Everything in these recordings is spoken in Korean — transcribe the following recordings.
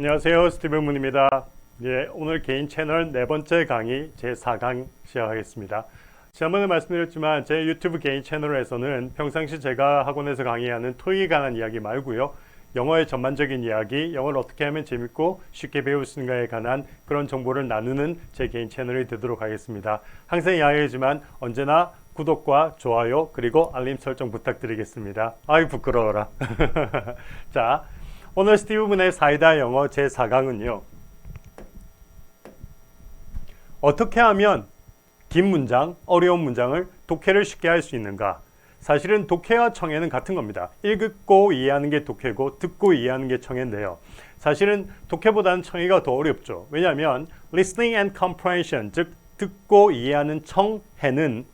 안녕하세요. 스티븐 문입니다. 예, 오늘 개인 채널 네 번째 강의 제 4강 시작하겠습니다. 지난번에 말씀드렸지만 제 유튜브 개인 채널에서는 평상시 제가 학원에서 강의하는 토익에 관한 이야기 말고요. 영어의 전반적인 이야기, 영어를 어떻게 하면 재밌고 쉽게 배울 수 있는가에 관한 그런 정보를 나누는 제 개인 채널이 되도록 하겠습니다. 항상 이야기하지만 언제나 구독과 좋아요 그리고 알림 설정 부탁드리겠습니다. 아이 부끄러워라. 자, 오늘 스티브문의 사이다 영어 제 4강은요. 어떻게 하면 긴 문장, 어려운 문장을 독해를 쉽게 할 수 있는가? 사실은 독해와 청해는 같은 겁니다. 읽고 이해하는 게 독해고 듣고 이해하는 게 청해인데요. 사실은 독해보다는 청해가 더 어렵죠. 왜냐하면 listening and comprehension, 즉 듣고 이해하는 청해는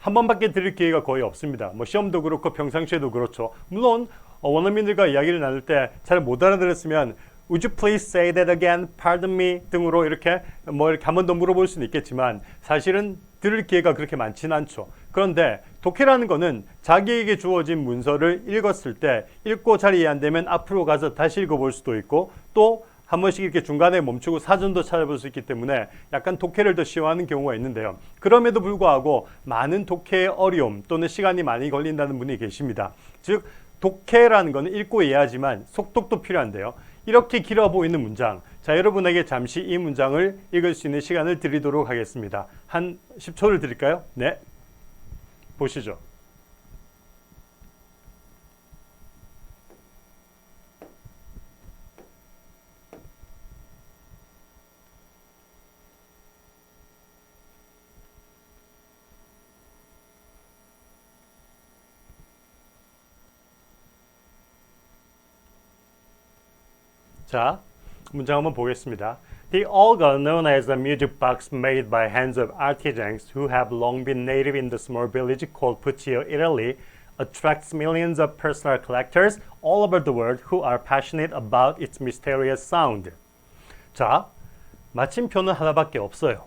한 번밖에 들을 기회가 거의 없습니다. 뭐 시험도 그렇고 평상시에도 그렇죠. 물론 어, 원어민들과 이야기를 나눌 때 잘 못 알아들었으면 Would you please say that again? Pardon me 등으로 이렇게 뭐 이렇게 한 번 더 물어볼 수는 있겠지만 사실은 들을 기회가 그렇게 많지는 않죠. 그런데 독해라는 거는 자기에게 주어진 문서를 읽었을 때 읽고 잘 이해 안 되면 앞으로 가서 다시 읽어볼 수도 있고 또 한 번씩 이렇게 중간에 멈추고 사전도 찾아볼 수 있기 때문에 약간 독해를 더 쉬워하는 경우가 있는데요. 그럼에도 불구하고 많은 독해의 어려움 또는 시간이 많이 걸린다는 분이 계십니다. 즉 독해라는 것은 읽고 이해하지만 속독도 필요한데요. 이렇게 길어 보이는 문장. 자, 여러분에게 잠시 이 문장을 읽을 수 있는 시간을 드리도록 하겠습니다. 한 10초를 드릴까요? 네. 보시죠. 자, 문장 한번 보겠습니다. The organ known as a music box made by hands of artisans who have long been native in the small village called Puccio, Italy, attracts millions of personal collectors all over the world who are passionate about its mysterious sound. 자, 마침표는 하나밖에 없어요.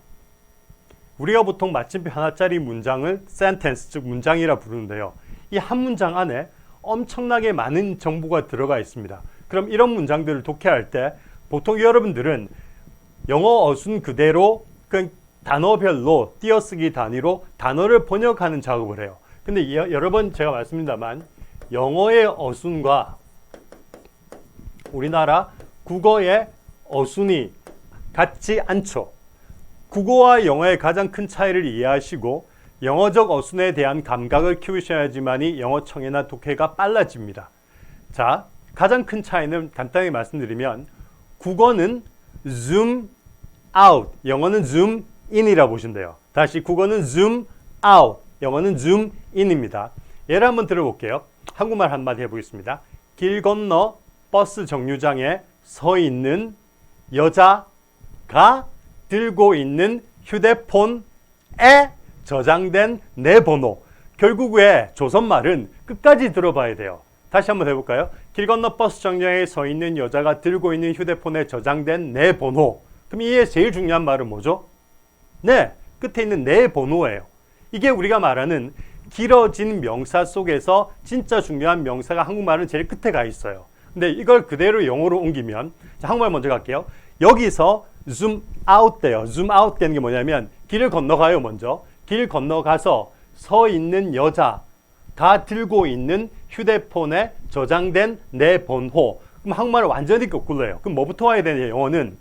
우리가 보통 마침표 하나짜리 문장을 sentence, 즉 문장이라 부르는데요. 이 한 문장 안에 엄청나게 많은 정보가 들어가 있습니다. 그럼 이런 문장들을 독해할 때 보통 여러분들은 영어 어순 그대로 그 단어별로 띄어쓰기 단위로 단어를 번역하는 작업을 해요. 근데 여러 번 제가 말씀드립니다만 영어의 어순과 우리나라 국어의 어순이 같지 않죠. 국어와 영어의 가장 큰 차이를 이해하시고 영어적 어순에 대한 감각을 키우셔야지만이 영어 청해나 독해가 빨라집니다. 자, 가장 큰 차이는 간단히 말씀드리면 국어는 zoom out, 영어는 zoom in이라 보시면 요 다시 국어는 zoom out, 영어는 zoom in입니다. 예를 한번 들어볼게요. 한국말 한마디 해보겠습니다. 길 건너 버스 정류장에 서 있는 여자가 들고 있는 휴대폰에 저장된 내 번호. 결국에 조선말은 끝까지 들어봐야 돼요. 다시 한번 해볼까요? 길 건너 버스 정류장에 서 있는 여자가 들고 있는 휴대폰에 저장된 내 번호. 그럼 이에 제일 중요한 말은 뭐죠? 네, 끝에 있는 내 번호예요. 이게 우리가 말하는 길어진 명사 속에서 진짜 중요한 명사가 한국말은 제일 끝에 가 있어요. 근데 이걸 그대로 영어로 옮기면 자, 한국말 먼저 갈게요. 여기서 zoom out 돼요. zoom out 되는 게 뭐냐면 길을 건너가요, 먼저. 길 건너가서 서 있는 여자 가 들고 있는 휴대폰에 저장된 내 번호. 그럼 한국말을 완전히 거꾸로 해요. 그럼 뭐부터 와야 되냐, 영어는?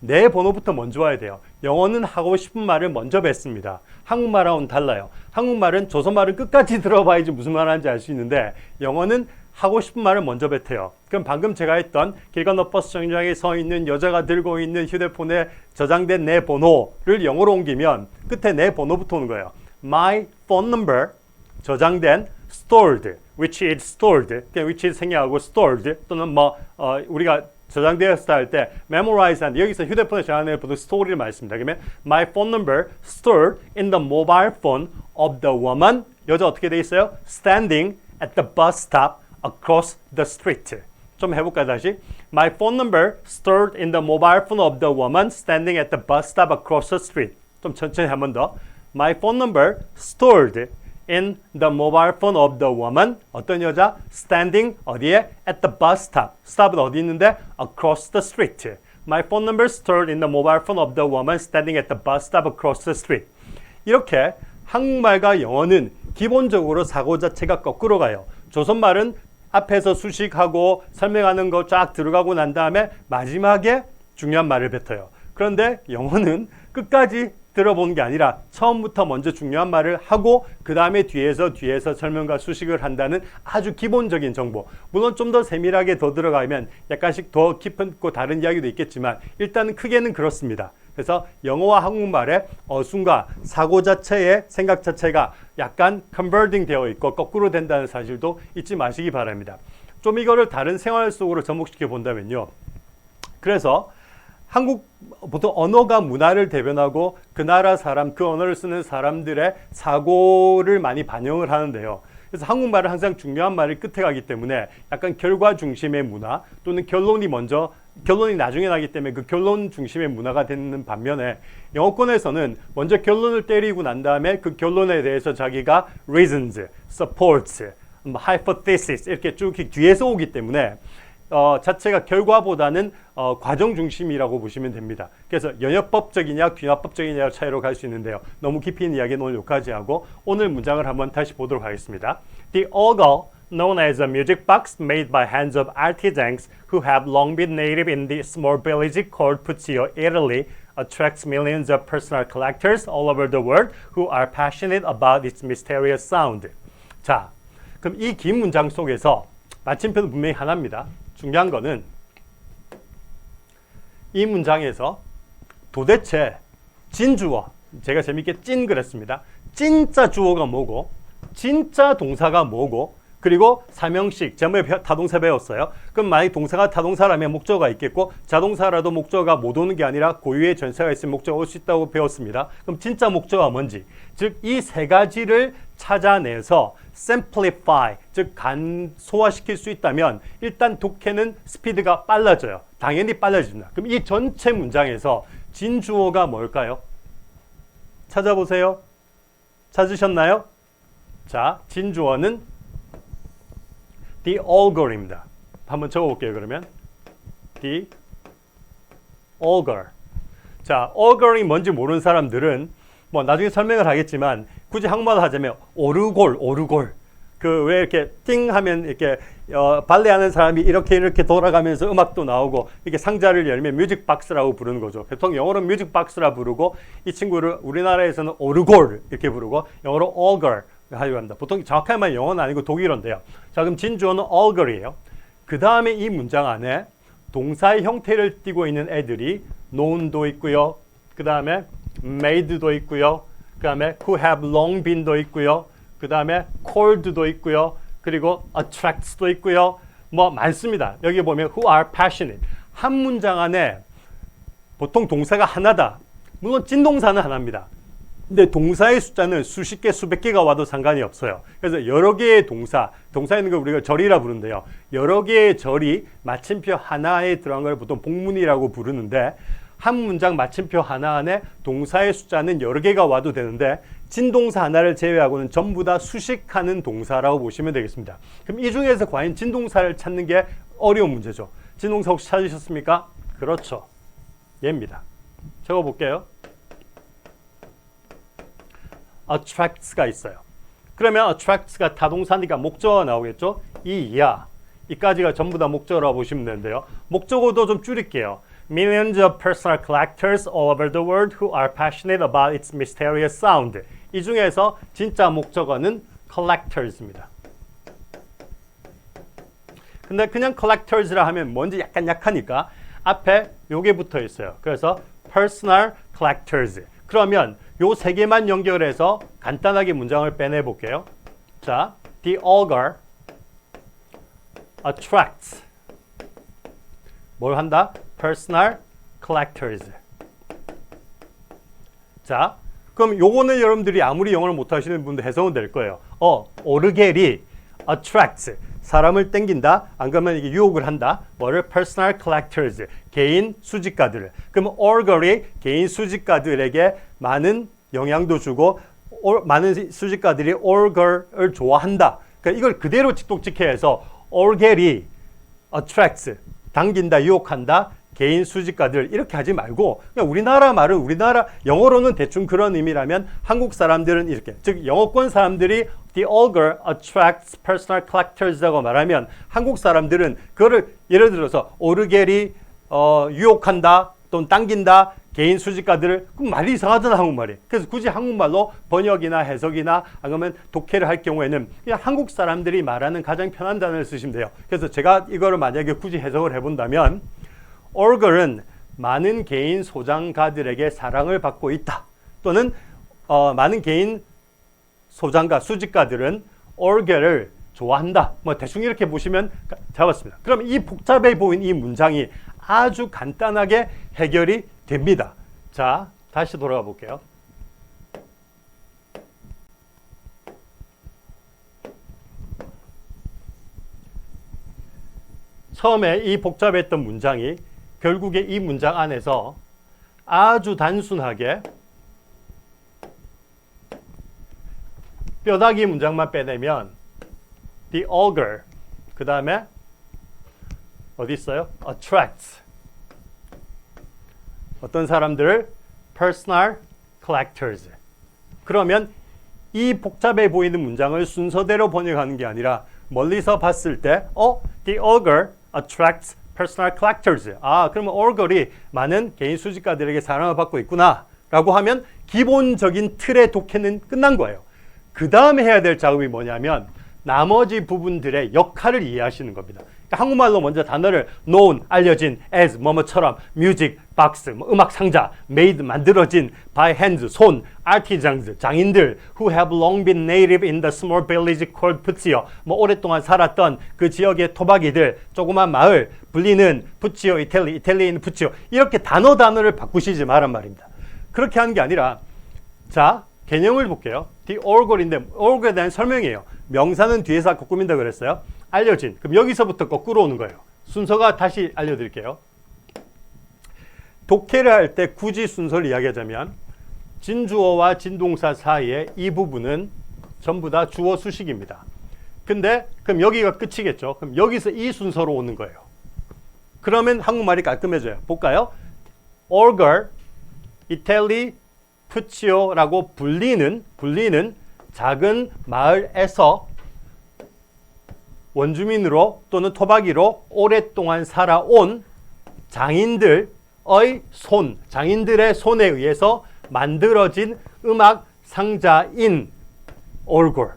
내 번호부터 먼저 와야 돼요. 영어는 하고 싶은 말을 먼저 뱉습니다. 한국말하고는 달라요. 한국말은 조선말을 끝까지 들어봐야지 무슨 말 하는지 알 수 있는데 영어는 하고 싶은 말을 먼저 뱉어요. 그럼 방금 제가 했던 길 건너 버스 정류장에 서 있는 여자가 들고 있는 휴대폰에 저장된 내 번호를 영어로 옮기면 끝에 내 번호부터 오는 거예요. My phone number 저장된 stored, which is stored, which is 생략하고 stored 또는 뭐 어, 우리가 저장되었을 때할때 memorize 한 여기서 휴대폰에 저장된 보통 story를 말했습니다. 그러면 my phone number stored in the mobile phone of the woman 여자 어떻게 돼 있어요? standing at the bus stop across the street. 좀 해볼까요 다시? My phone number stored in the mobile phone of the woman standing at the bus stop across the street. 좀 천천히 한 번 더. My phone number stored in the mobile phone of the woman. 어떤 여자? standing 어디에? at the bus stop. stop은 어디 있는데? across the street. My phone number stored in the mobile phone of the woman standing at the bus stop across the street. 이렇게 한국말과 영어는 기본적으로 사고 자체가 거꾸로 가요. 조선말은 앞에서 수식하고 설명하는 거 쫙 들어가고 난 다음에 마지막에 중요한 말을 뱉어요. 그런데 영어는 끝까지 들어보는 게 아니라 처음부터 먼저 중요한 말을 하고 그 다음에 뒤에서 뒤에서 설명과 수식을 한다는 아주 기본적인 정보. 물론 좀 더 세밀하게 더 들어가면 약간씩 더 깊고 다른 이야기도 있겠지만 일단은 크게는 그렇습니다. 그래서 영어와 한국말의 어순과 사고 자체의 생각 자체가 약간 컨버팅 되어 있고 거꾸로 된다는 사실도 잊지 마시기 바랍니다. 좀 이거를 다른 생활 속으로 접목시켜 본다면요. 그래서 한국 보통 언어가 문화를 대변하고 그 나라 사람, 그 언어를 쓰는 사람들의 사고를 많이 반영을 하는데요. 그래서 한국말은 항상 중요한 말이 끝에 가기 때문에 약간 결과 중심의 문화 또는 결론이 먼저 결론이 나중에 나기 때문에 그 결론 중심의 문화가 되는 반면에 영어권에서는 먼저 결론을 때리고 난 다음에 그 결론에 대해서 자기가 reasons, supports, 뭐 hypothesis 이렇게 쭉 뒤에서 오기 때문에 어, 자체가 결과보다는 어, 과정 중심이라고 보시면 됩니다. 그래서 연역법적이냐 귀납법적이냐 차이로 갈 수 있는데요. 너무 깊이 있는 이야기는 오늘 여기까지 하고 오늘 문장을 한번 다시 보도록 하겠습니다. The ogle, known as a music box made by hands of artisans who have long been native in the small village called Puccio, Italy, attracts millions of personal collectors all over the world who are passionate about its mysterious sound. 자, 그럼 이 긴 문장 속에서 마침표는 분명히 하나입니다. 중요한 거는 이 문장에서 도대체 진주어 제가 재밌게 찐 그랬습니다. 진짜 주어가 뭐고 진짜 동사가 뭐고 그리고 사명식 제목에 타동사 배웠어요. 그럼 만약 동사가 타동사라면 목적어가 있겠고 자동사라도 목적어가 못 오는 게 아니라 고유의 전체가 있으면 목적어 올수 있다고 배웠습니다. 그럼 진짜 목적어가 뭔지 즉 이 세 가지를 찾아내서 simplify 즉 간소화시킬 수 있다면 일단 독해는 스피드가 빨라져요. 당연히 빨라집니다. 그럼 이 전체 문장에서 진주어가 뭘까요? 찾아보세요. 찾으셨나요? 자, 진주어는 the auger입니다. 한번 적어볼게요. 그러면 the auger. 자, auger이 뭔지 모르는 사람들은 뭐 나중에 설명을 하겠지만 굳이 한국말로 하자면 오르골, 오르골. 그 왜 이렇게 띵 하면 이렇게 어, 발레하는 사람이 이렇게 이렇게 돌아가면서 음악도 나오고 이렇게 상자를 열면 뮤직 박스라고 부르는 거죠. 보통 영어로는 뮤직 박스라 부르고 이 친구를 우리나라에서는 오르골 이렇게 부르고 영어로 auger 하려고 합니다. 보통 정확하게 말하면 영어는 아니고 독일어인데요. 자, 그럼 진주어는 auger이에요. 그 다음에 이 문장 안에 동사의 형태를 띠고 있는 애들이 known도 있고요. 그 다음에 made도 있고요. 그 다음에 who have long been도 있고요. 그 다음에 called도 있고요. 그리고 attracts도 있고요. 뭐 많습니다. 여기 보면 who are passionate. 한 문장 안에 보통 동사가 하나다. 물론 찐동사는 하나입니다. 근데 동사의 숫자는 수십 개, 수백 개가 와도 상관이 없어요. 그래서 여러 개의 동사, 동사에 있는 걸 우리가 절이라 부르는데요. 여러 개의 절이 마침표 하나에 들어간 걸 보통 복문이라고 부르는데 한 문장 마침표 하나 안에 동사의 숫자는 여러 개가 와도 되는데 진동사 하나를 제외하고는 전부 다 수식하는 동사라고 보시면 되겠습니다. 그럼 이 중에서 과연 진동사를 찾는 게 어려운 문제죠. 진동사 혹시 찾으셨습니까? 그렇죠. 얘입니다. 적어볼게요. Attracts가 있어요. 그러면 attracts가 타동사니까 목적어가 나오겠죠? 이 이하 이까지가 전부 다 목적어라고 보시면 되는데요. 목적어도 좀 줄일게요. Millions of personal collectors all over the world who are passionate about its mysterious sound. 이 중에서 진짜 목적어는 collectors입니다. 근데 그냥 collectors라 하면 뭔지 약간 약하니까 앞에 요게 붙어 있어요. 그래서 personal collectors. 그러면 요 세 개만 연결해서 간단하게 문장을 빼내 볼게요. 자, the auger attracts 뭘 한다? personal collectors. 자, 그럼 요거는 여러분들이 아무리 영어를 못 하시는 분도 해석은 될 거예요. 어, 오르겔이 attracts 사람을 땡긴다. 안 그러면 이게 유혹을 한다. 뭐를 personal collectors 개인 수집가들을. 그럼 orgel이 개인 수집가들에게 많은 영향도 주고 많은 수집가들이 girl을 좋아한다. 그러니까 이걸 그대로 직독직해서 girl이 attracts 당긴다, 유혹한다. 개인 수집가들 이렇게 하지 말고 그냥 우리나라 말은 우리나라 영어로는 대충 그런 의미라면 한국 사람들은 이렇게 즉 영어권 사람들이 the ogre attracts personal collectors라고 말하면 한국 사람들은 그거를 예를 들어서 오르겔이 어, 유혹한다 또는 당긴다 개인 수집가들을 그럼 말이 이상하잖아 한국말이. 그래서 굳이 한국말로 번역이나 해석이나 아니면 독해를 할 경우에는 그냥 한국 사람들이 말하는 가장 편한 단어를 쓰시면 돼요. 그래서 제가 이거를 만약에 굳이 해석을 해본다면 올걸은 많은 개인 소장가들에게 사랑을 받고 있다. 또는 어, 많은 개인 소장가, 수집가들은 올걸을 좋아한다. 뭐 대충 이렇게 보시면 가- 잡았습니다. 그럼 이 복잡해 보인 이 문장이 아주 간단하게 해결이 됩니다. 자, 다시 돌아가 볼게요. 처음에 이 복잡했던 문장이 결국에 이 문장 안에서 아주 단순하게 뼈다귀 문장만 빼내면 the ogre 그 다음에 어디 있어요? attracts 어떤 사람들을 personal collectors 그러면 이 복잡해 보이는 문장을 순서대로 번역하는 게 아니라 멀리서 봤을 때 어? The ogre attracts personal collectors. 아, 그러면 ogre이 많은 개인 수집가들에게 사랑을 받고 있구나 라고 하면 기본적인 틀의 독해는 끝난 거예요. 그 다음에 해야 될 작업이 뭐냐면 나머지 부분들의 역할을 이해하시는 겁니다. 그러니까 한국말로 먼저 단어를 known, 알려진, as, 뭐뭐처럼, music, box, 뭐 음악 상자, made, 만들어진, by hands, 손, artisans, 장인들, who have long been native in the small village called Puzzio, 뭐 오랫동안 살았던 그 지역의 토박이들, 조그만 마을, 불리는 푸치오, 이탈리, 이탈리인 푸치오, 이렇게 단어 단어를 바꾸시지 말란 말입니다. 그렇게 하는 게 아니라, 자, 개념을 볼게요. The oracle인데 oracle에 대한 설명이에요. 명사는 뒤에서 꾸민다 그랬어요. 알려진. 그럼 여기서부터 거꾸로 오는 거예요. 순서가 다시 알려드릴게요. 독해를 할 때 굳이 순서를 이야기하자면 진주어와 진동사 사이에 이 부분은 전부 다 주어 수식입니다. 근데 그럼 여기가 끝이겠죠. 그럼 여기서 이 순서로 오는 거예요. 그러면 한국말이 깔끔해져요. 볼까요? orgar, 이탈리, 푸치오라고 불리는 불리는 작은 마을에서 원주민으로 또는 토박이로 오랫동안 살아온 장인들 의 손, 장인들의 손에 의해서 만들어진 음악 상자인 얼굴.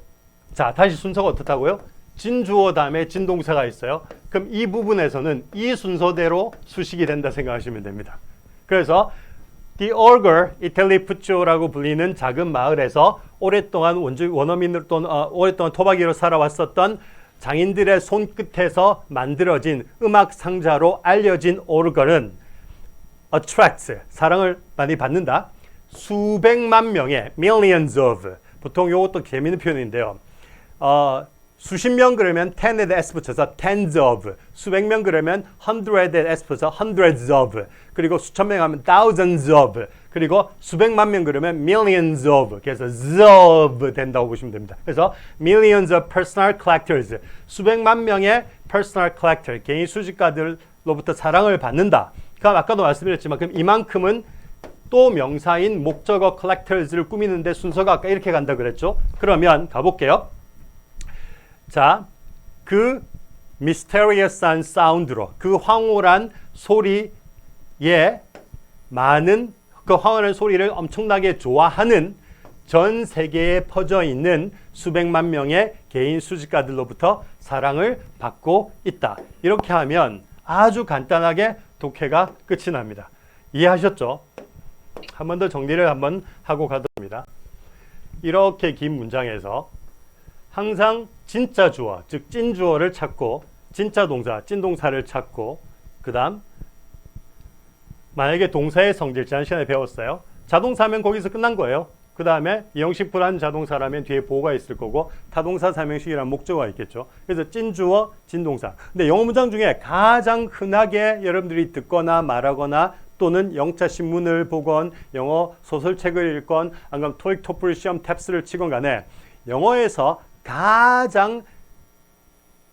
자, 다시 순서가 어떻다고요? 진주어 다음에 진동사가 있어요. 그럼 이 부분에서는 이 순서대로 수식이 된다 생각하시면 됩니다. 그래서 The Orger 이탈리푸치오라고 불리는 작은 마을에서 오랫동안 원주 원어민으로 또는 어, 오랫동안 토박이로 살아왔었던 장인들의 손끝에서 만들어진 음악 상자로 알려진 오르걸은 attracts 사랑을 많이 받는다. 수백만 명의 millions of 보통 이것도 재미있는 표현인데요. 어, 수십 명 그러면 ten에 s 붙여서 tens of 수백 명 그러면 hundred에 s 붙여서 hundreds of 그리고 수천 명 하면 thousands of 그리고 수백만 명 그러면 millions of 그래서 of 된다고 보시면 됩니다. 그래서 millions of personal collectors 수백만 명의 personal collector 개인 수집가들로부터 사랑을 받는다. 그럼 아까도 말씀드렸지만 그럼 이만큼은 또 명사인 목적어 collectors를 꾸미는데 순서가 아까 이렇게 간다 그랬죠. 그러면 가볼게요. 자, 그 미스테리어스한 사운드로 그 황홀한 소리에 많은 그 황홀한 소리를 엄청나게 좋아하는 전 세계에 퍼져 있는 수백만 명의 개인 수집가들로부터 사랑을 받고 있다. 이렇게 하면 아주 간단하게 독해가 끝이 납니다. 이해하셨죠? 한 번 더 정리를 한번 하고 가도록 이렇게 긴 문장에서 항상 진짜 주어, 즉 찐주어를 찾고 진짜 동사, 찐동사를 찾고 그 다음 만약에 동사의 성질 지난 시간에 배웠어요. 자동사면 거기서 끝난 거예요. 그 다음에 이형식 불안 자동사라면 뒤에 보호가 있을 거고 타동사 삼형식이란 목적어가 있겠죠. 그래서 찐주어, 진동사. 근데 영어 문장 중에 가장 흔하게 여러분들이 듣거나 말하거나 또는 영자 신문을 보건 영어 소설책을 읽건 아니면 토익 토플 시험 탭스를 치건 간에 영어에서 가장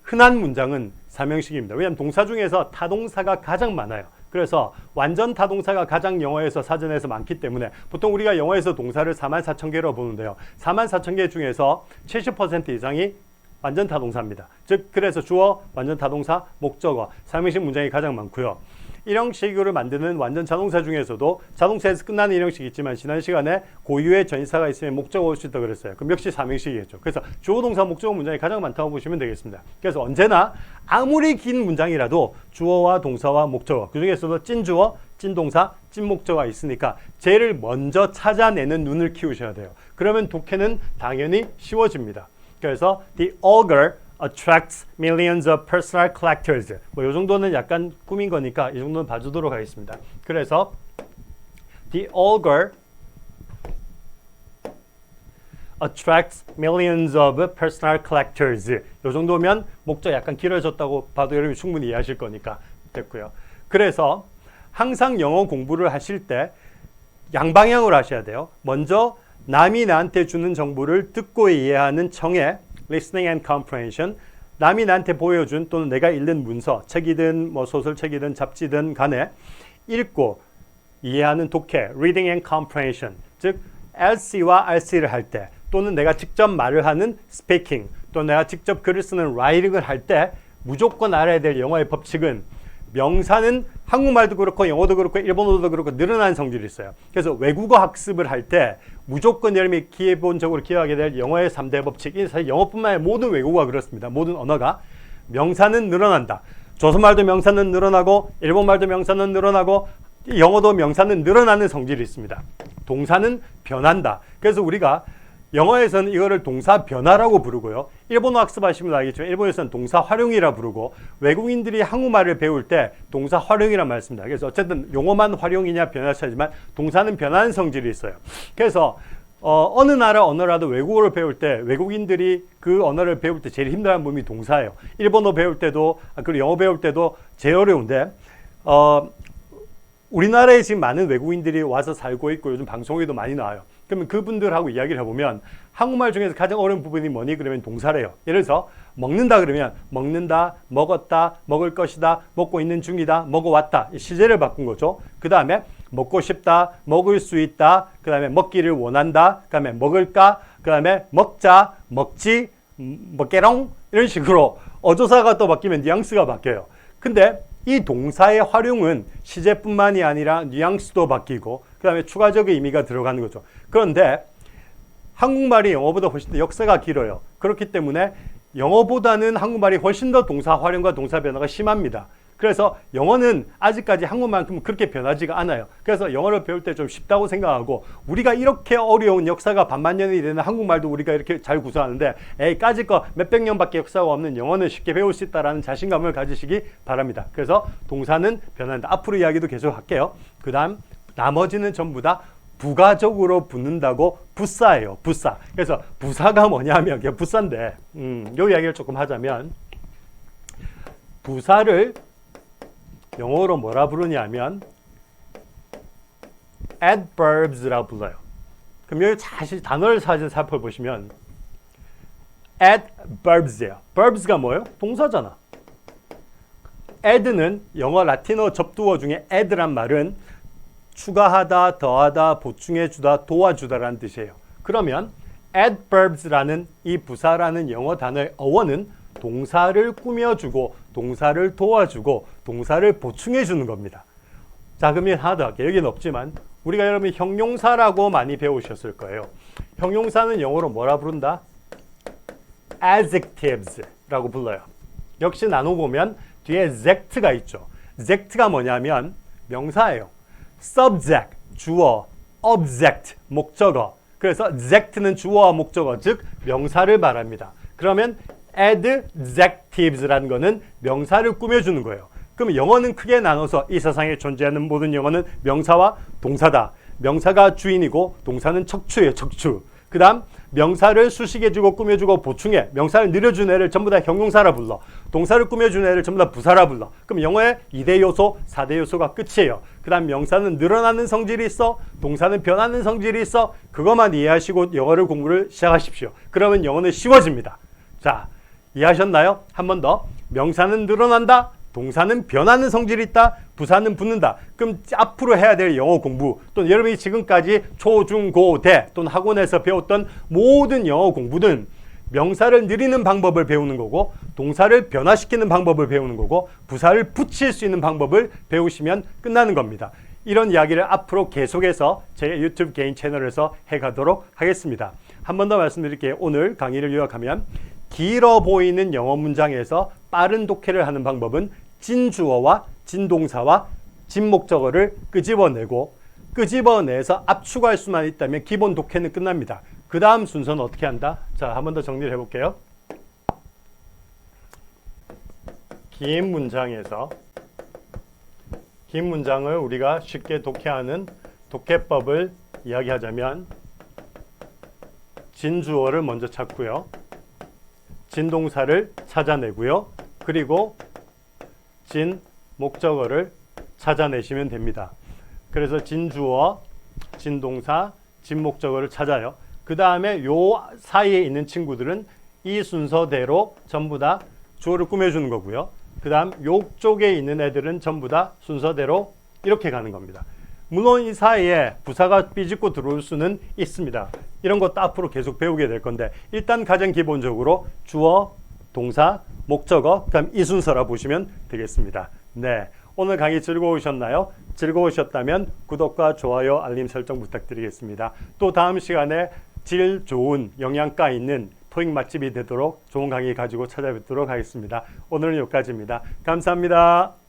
흔한 문장은 삼형식입니다. 왜냐하면 동사 중에서 타동사가 가장 많아요. 그래서 완전 타동사가 가장 영어에서 사전에서 많기 때문에 보통 우리가 영어에서 동사를 4만 4천 개로 보는데요. 4만 4천 개 중에서 70% 이상이 완전 타동사입니다. 즉 그래서 주어, 완전 타동사, 목적어, 삼형식 문장이 가장 많고요. 일형식으로 만드는 완전 자동사 중에서도 자동차에서 끝나는 일형식이 있지만 지난 시간에 고유의 전치사가 있으면 목적어 올 수 있다고 그랬어요. 그럼 역시 삼형식이겠죠. 그래서 주어 동사 목적어 문장이 가장 많다고 보시면 되겠습니다. 그래서 언제나 아무리 긴 문장이라도 주어와 동사와 목적어 그 중에서도 찐 주어, 찐 동사, 찐 목적어가 있으니까 쟤를 먼저 찾아내는 눈을 키우셔야 돼요. 그러면 독해는 당연히 쉬워집니다. 그래서 the ogre attracts millions of personal collectors. 뭐 이 정도는 약간 꾸민 거니까 이 정도는 봐주도록 하겠습니다. 그래서 the ogre attracts millions of personal collectors. 이 정도면 목적 약간 길어졌다고 봐도 여러분이 충분히 이해하실 거니까 됐고요. 그래서 항상 영어 공부를 하실 때 양방향으로 하셔야 돼요. 먼저 남이 나한테 주는 정보를 듣고 이해하는 청해 listening and comprehension. 남이 나한테 보여준 또는 내가 읽는 문서 책이든 뭐 소설책이든 잡지든 간에 읽고 이해하는 독해 reading and comprehension. 즉 LC와 RC를 할 때 또는 내가 직접 말을 하는 speaking 또 내가 직접 글을 쓰는 writing을 할 때 무조건 알아야 될 영어의 법칙은 명사는 한국말도 그렇고 영어도 그렇고 일본어도 그렇고 늘어나는 성질이 있어요. 그래서 외국어 학습을 할 때 무조건 여러분이 기본적으로 기억하게 될 영어의 3대 법칙. 이 사실 영어뿐만 아니라 모든 외국어가 그렇습니다. 모든 언어가 명사는 늘어난다. 조선말도 명사는 늘어나고 일본말도 명사는 늘어나고 영어도 명사는 늘어나는 성질이 있습니다. 동사는 변한다. 그래서 우리가 영어에서는 이거를 동사 변화라고 부르고요. 일본어 학습하시면 알겠지만 일본에서는 동사 활용이라 부르고 외국인들이 한국말을 배울 때 동사 활용이란 말 씁니다. 그래서 어쨌든 용어만 활용이냐 변화 차지만 동사는 변하는 성질이 있어요. 그래서 어, 어느 나라 언어라도 외국어를 배울 때 외국인들이 그 언어를 배울 때 제일 힘들어하는 부분이 동사예요. 일본어 배울 때도 아, 그리고 영어 배울 때도 제일 어려운데 어, 우리나라에 지금 많은 외국인들이 와서 살고 있고 요즘 방송에도 많이 나와요. 그러면 그분들하고 이야기를 해보면 한국말 중에서 가장 어려운 부분이 뭐니? 그러면 동사래요. 예를 들어서 먹는다 그러면 먹는다, 먹었다, 먹을 것이다, 먹고 있는 중이다, 먹어왔다. 시제를 바꾼 거죠. 그 다음에 먹고 싶다, 먹을 수 있다, 그 다음에 먹기를 원한다, 그 다음에 먹을까, 그 다음에 먹자, 먹지, 음, 먹게롱 이런 식으로 어조사가 또 바뀌면 뉘앙스가 바뀌어요. 근데 이 동사의 활용은 시제뿐만이 아니라 뉘앙스도 바뀌고 그 다음에 추가적인 의미가 들어가는 거죠. 그런데 한국말이 영어보다 훨씬 더 역사가 길어요. 그렇기 때문에 영어보다는 한국말이 훨씬 더 동사 활용과 동사 변화가 심합니다. 그래서 영어는 아직까지 한국만큼 그렇게 변하지가 않아요. 그래서 영어를 배울 때 좀 쉽다고 생각하고 우리가 이렇게 어려운 역사가 반만 년이 되는 한국말도 우리가 이렇게 잘 구사하는데 에이 까짓 거 몇백 년밖에 역사가 없는 영어는 쉽게 배울 수 있다라는 자신감을 가지시기 바랍니다. 그래서 동사는 변한다. 앞으로 이야기도 계속 할게요. 그 다음 나머지는 전부 다 부가적으로 붙는다고 부사예요. 부사. 그래서 부사가 뭐냐면 그냥 부사인데 음, 요 이야기를 조금 하자면 부사를 영어로 뭐라 부르냐면 adverbs라 불러요. 그럼 여기 다시 단어를 사진 살펴보시면 adverbs예요. verbs가 뭐예요? 동사잖아. add는 영어 라틴어 접두어 중에 add란 말은 추가하다, 더하다, 보충해주다, 도와주다라는 뜻이에요. 그러면 adverbs라는 이 부사라는 영어 단어의 어원은 동사를 꾸며주고 동사를 도와주고 동사를 보충해주는 겁니다. 자 그러면 하나 더 할게요. 여기는 없지만 우리가 여러분 형용사라고 많이 배우셨을 거예요. 형용사는 영어로 뭐라 부른다? adjectives라고 불러요. 역시 나눠보면 뒤에 zect가 있죠. zect가 뭐냐면 명사예요. Subject 주어, object 목적어. 그래서 zect는 주어와 목적어 즉 명사를 말합니다. 그러면 adjectives라는 거는 명사를 꾸며주는 거예요. 그럼 영어는 크게 나눠서 이 세상에 존재하는 모든 영어는 명사와 동사다. 명사가 주인이고 동사는 척추예요, 척추. 그 다음 명사를 수식해주고 꾸며주고 보충해. 명사를 늘려준 애를 전부 다 형용사라 불러. 동사를 꾸며준 애를 전부 다 부사라 불러. 그럼 영어의 2대 요소, 4대 요소가 끝이에요. 그 다음 명사는 늘어나는 성질이 있어. 동사는 변하는 성질이 있어. 그것만 이해하시고 영어를 공부를 시작하십시오. 그러면 영어는 쉬워집니다. 자, 이해하셨나요? 한 번 더. 명사는 늘어난다. 동사는 변하는 성질이 있다. 부사는 붙는다. 그럼 앞으로 해야 될 영어 공부 또는 여러분이 지금까지 초, 중, 고, 대 또는 학원에서 배웠던 모든 영어 공부는 명사를 늘리는 방법을 배우는 거고 동사를 변화시키는 방법을 배우는 거고 부사를 붙일 수 있는 방법을 배우시면 끝나는 겁니다. 이런 이야기를 앞으로 계속해서 제 유튜브 개인 채널에서 해가도록 하겠습니다. 한 번 더 말씀드릴게요. 오늘 강의를 요약하면 길어 보이는 영어 문장에서 빠른 독해를 하는 방법은 진주어와 진동사와 진목적어를 끄집어내고 끄집어내서 압축할 수만 있다면 기본 독해는 끝납니다. 그 다음 순서는 어떻게 한다? 자, 한 번 더 정리를 해볼게요. 긴 문장에서 긴 문장을 우리가 쉽게 독해하는 독해법을 이야기하자면 진주어를 먼저 찾고요. 진동사를 찾아내고요. 그리고 진 목적어를 찾아내시면 됩니다. 그래서 진주어, 진동사, 진목적어를 찾아요. 그 다음에 요 사이에 있는 친구들은 이 순서대로 전부 다 주어를 꾸며주는 거고요. 그 다음 요쪽에 있는 애들은 전부 다 순서대로 이렇게 가는 겁니다. 물론 이 사이에 부사가 삐집고 들어올 수는 있습니다. 이런 것도 앞으로 계속 배우게 될 건데 일단 가장 기본적으로 주어, 동사, 목적어, 그 다음 이 순서라 보시면 되겠습니다. 네. 오늘 강의 즐거우셨나요? 즐거우셨다면 구독과 좋아요, 알림 설정 부탁드리겠습니다. 또 다음 시간에 질 좋은 영양가 있는 토익 맛집이 되도록 좋은 강의 가지고 찾아뵙도록 하겠습니다. 오늘은 여기까지입니다. 감사합니다.